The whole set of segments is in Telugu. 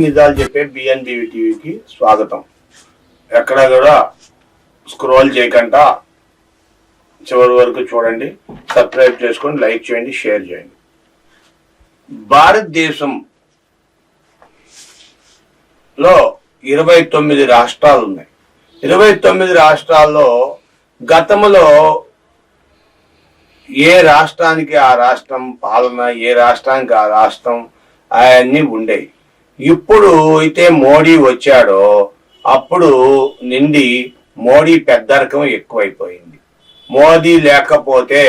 నిజాలు చెప్పే బిఎన్బివి టీవీకి స్వాగతం. ఎక్కడ కూడా స్క్రోల్ చేయకుండా చివరి వరకు చూడండి సబ్స్క్రైబ్ చేసుకొని లైక్ చేయండి షేర్ చేయండి. భారతదేశం లో ఇరవై తొమ్మిది రాష్ట్రాలు ఉన్నాయి. ఇరవై తొమ్మిది రాష్ట్రాల్లో గతంలో ఏ రాష్ట్రానికి ఆ రాష్ట్రం పాలన ఏ రాష్ట్రానికి ఆ రాష్ట్రం అవన్నీ ఉండేవి ఇప్పుడు అయితే మోడీ వచ్చాడో అప్పుడు నిండి మోడీ పెద్దరకం ఎక్కువైపోయింది. మోదీ లేకపోతే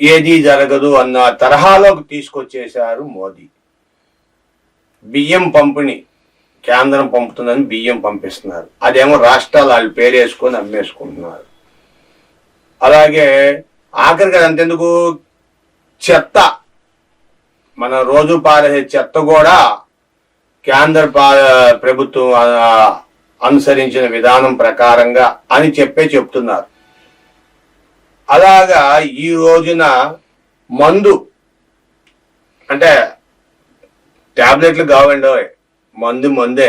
ఏది జరగదు అన్న తరహాలోకి తీసుకొచ్చేశారు మోదీ. బియ్యం పంపిణీ కేంద్రం పంపుతుందని బియ్యం పంపిస్తున్నారు. అదేమో రాష్ట్రాలు వాళ్ళు పేరేసుకొని అమ్మేసుకుంటున్నారు. అలాగే ఆఖరికి అంతెందుకు? చెత్త. మన రోజు పారే చెత్త కూడా కేంద్ర ప్రభుత్వం అనుసరించిన విధానం ప్రకారంగా అని చెప్పే చెప్తున్నారు. అలాగా ఈ రోజున మందు అంటే టాబ్లెట్లు కావండి మందు మందే.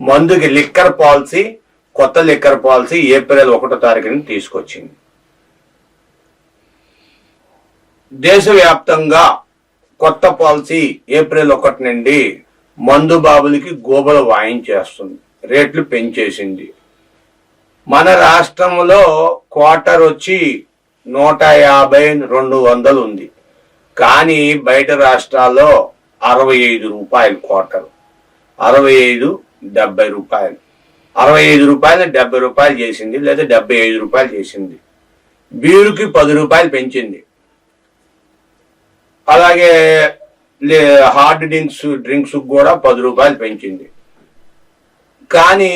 మందుకి లిక్కర్ పాలసీ కొత్త లిక్కర్ పాలసీ ఏప్రిల్ ఒకటో తారీఖున తీసుకొచ్చింది. దేశవ్యాప్తంగా కొత్త పాలసీ ఏప్రిల్ ఒకటి నుండి మందు బాబులకి గోబలు వాయించేస్తుంది రేట్లు పెంచేసింది. మన రాష్ట్రంలో క్వార్టర్ వచ్చి నూట యాభై రెండు వందలు ఉంది. కానీ బయట రాష్ట్రాల్లో అరవై ఐదు రూపాయలు క్వార్టర్. అరవై ఐదు డెబ్బై రూపాయలు. అరవై ఐదు రూపాయలు డెబ్బై రూపాయలు చేసింది. లేదా డెబ్బై ఐదు రూపాయలు చేసింది. బీరుకి పది రూపాయలు పెంచింది. అలాగే లే- హార్డ్ డ్రింక్స్ డ్రింక్స్ కూడా పది రూపాయలు పెంచింది. కానీ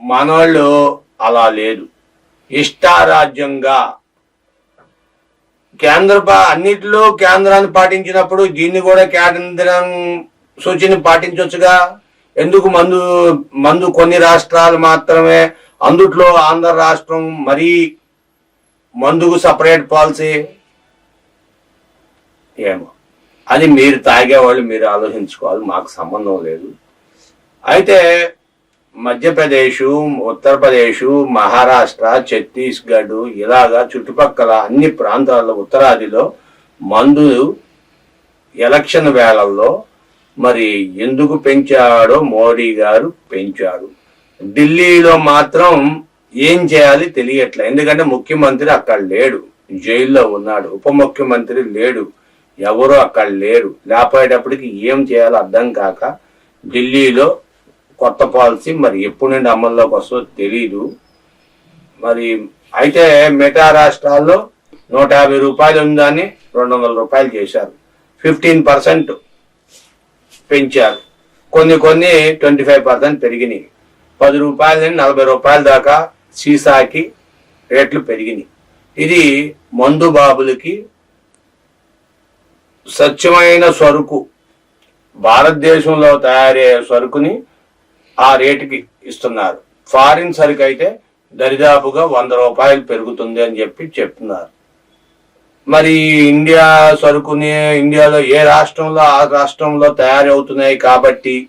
మనోళ్ళు అలా లేదు. ఇష్టారాజ్యంగా కేంద్ర అన్నిటిలో కేంద్రాన్ని పాటించినప్పుడు దీన్ని కూడా కేంద్రం సూచన పాటించవచ్చుగా ఎందుకు మందు మందు కొన్ని రాష్ట్రాలు మాత్రమే అందుట్లో ఆంధ్ర రాష్ట్రం మరీ మందుకు సపరేట్ పాలసీ ఏమో. అది మీరు తాగేవాళ్ళు మీరు ఆలోచించుకోవాలి మాకు సంబంధం లేదు. అయితే మధ్యప్రదేశ్ ఉత్తరప్రదేశ్ మహారాష్ట్ర ఛత్తీస్గఢ్ ఇలాగా చుట్టుపక్కల అన్ని ప్రాంతాల్లో ఉత్తరాదిలో మందు ఎలక్షన్ వేళల్లో మరి ఎందుకు పెంచాడో మోడీ గారు పెంచాడు. ఢిల్లీలో మాత్రం ఏం చేయాలి తెలియట్లే. ఎందుకంటే ముఖ్యమంత్రి అక్కడ లేడు జైల్లో ఉన్నాడు ఉప ముఖ్యమంత్రి లేడు. ఎవరు అక్కడ లేరు. లేకపోయేటప్పటికి ఏం చేయాలో అర్థం కాక ఢిల్లీలో కొత్త పాలసీ మరి ఎప్పుడు నుండి అమల్లోకి వస్తుందో తెలీదు. మరి అయితే మిగతా రాష్ట్రాల్లో నూట యాభై రూపాయలు ఉందని రెండు వందల రూపాయలు చేశారు. ఫిఫ్టీన్ పర్సెంట్ పెంచారు. కొన్ని కొన్ని ట్వంటీ ఫైవ్ పర్సెంట్ పెరిగినాయి. పది రూపాయల నుండి నలభై రూపాయల దాకా సీసాకి రేట్లు పెరిగినాయి. ఇది మందు బాబులకి స్వచ్ఛమైన సరుకు. భారతదేశంలో తయారయ్యే సరుకుని ఆ రేటుకి ఇస్తున్నారు. ఫారిన్ సరుకు అయితే దరిదాపుగా వంద రూపాయలు పెరుగుతుంది అని చెప్పి చెప్తున్నారు. మరి ఇండియా సరుకుని ఇండియాలో ఏ రాష్ట్రంలో ఆ రాష్ట్రంలో తయారవుతున్నాయి కాబట్టి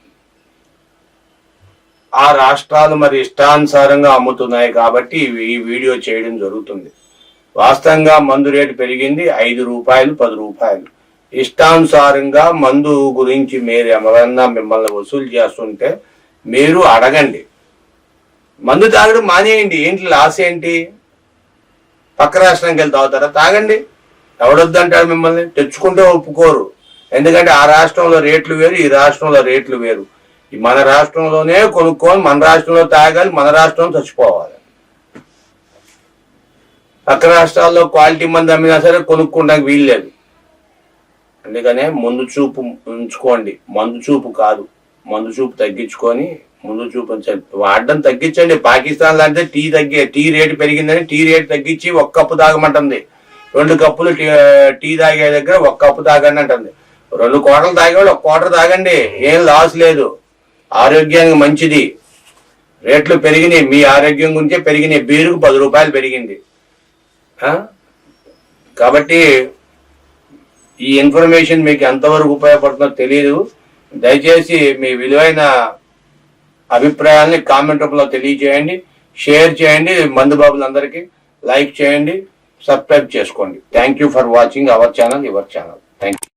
ఆ రాష్ట్రాలు మరి ఇష్టానుసారంగా అమ్ముతున్నాయి కాబట్టి ఇవి- ఈ వీడియో చేయడం జరుగుతుంది. వాస్తవంగా మందు రేటు పెరిగింది ఐదు రూపాయలు పది రూపాయలు. ఇష్టానుసారంగా మందు గురించి మీరు ఎవరన్నా మిమ్మల్ని వసూలు చేస్తుంటే మీరు అడగండి. మందు తాగడం మానేయండి. ఏంటి లాస్ ఏంటి? పక్క రాష్ట్రానికి వెళ్ళి తాగుతారా? తాగండి. ఎవడొద్దంటారు మిమ్మల్ని? తెచ్చుకుంటే ఒప్పుకోరు. ఎందుకంటే ఆ రాష్ట్రంలో రేట్లు వేరు ఈ రాష్ట్రంలో రేట్లు వేరు. మన రాష్ట్రంలోనే కొనుక్కొని మన రాష్ట్రంలో తాగాలి మన రాష్ట్రంలో చచ్చిపోవాలి. పక్క రాష్ట్రాల్లో క్వాలిటీ మంది అమ్మినా సరే కొనుక్కోడానికి వీల్లేదు. అందుకనే ముందు చూపు ఉంచుకోండి. మందు చూపు కాదు. మందు చూపు తగ్గించుకొని ముందు చూపు వాడడం తగ్గించండి. పాకిస్తాన్ లాంటి టీ తగ్గే టీ రేటు పెరిగిందని టీ రేటు తగ్గించి ఒక్క కప్పు తాగమంటుంది. రెండు కప్పులు టీ టీ తాగే దగ్గర ఒక కప్పు తాగండి అంటుంది. రెండు కోటలు తాగేవాళ్ళు ఒక కోటర్ తాగండి. ఏం లాస్ లేదు. ఆరోగ్యానికి మంచిది. రేట్లు పెరిగినాయి. మీ ఆరోగ్యం గురించే పెరిగినాయి. బీరుకు పది రూపాయలు పెరిగింది. కాబట్టి ఈ ఇన్ఫర్మేషన్ మీకు ఎంతవరకు ఉపయోగపడుతుందో తెలియదు దయచేసి మీ విలువైన అభిప్రాయాల్ని కామెంట్ రూపంలో తెలియజేయండి. షేర్ చేయండి మందుబాబులందరికీ. లైక్ చేయండి సబ్స్క్రైబ్ చేసుకోండి. Thank you for watching our channel your channel. Thank you.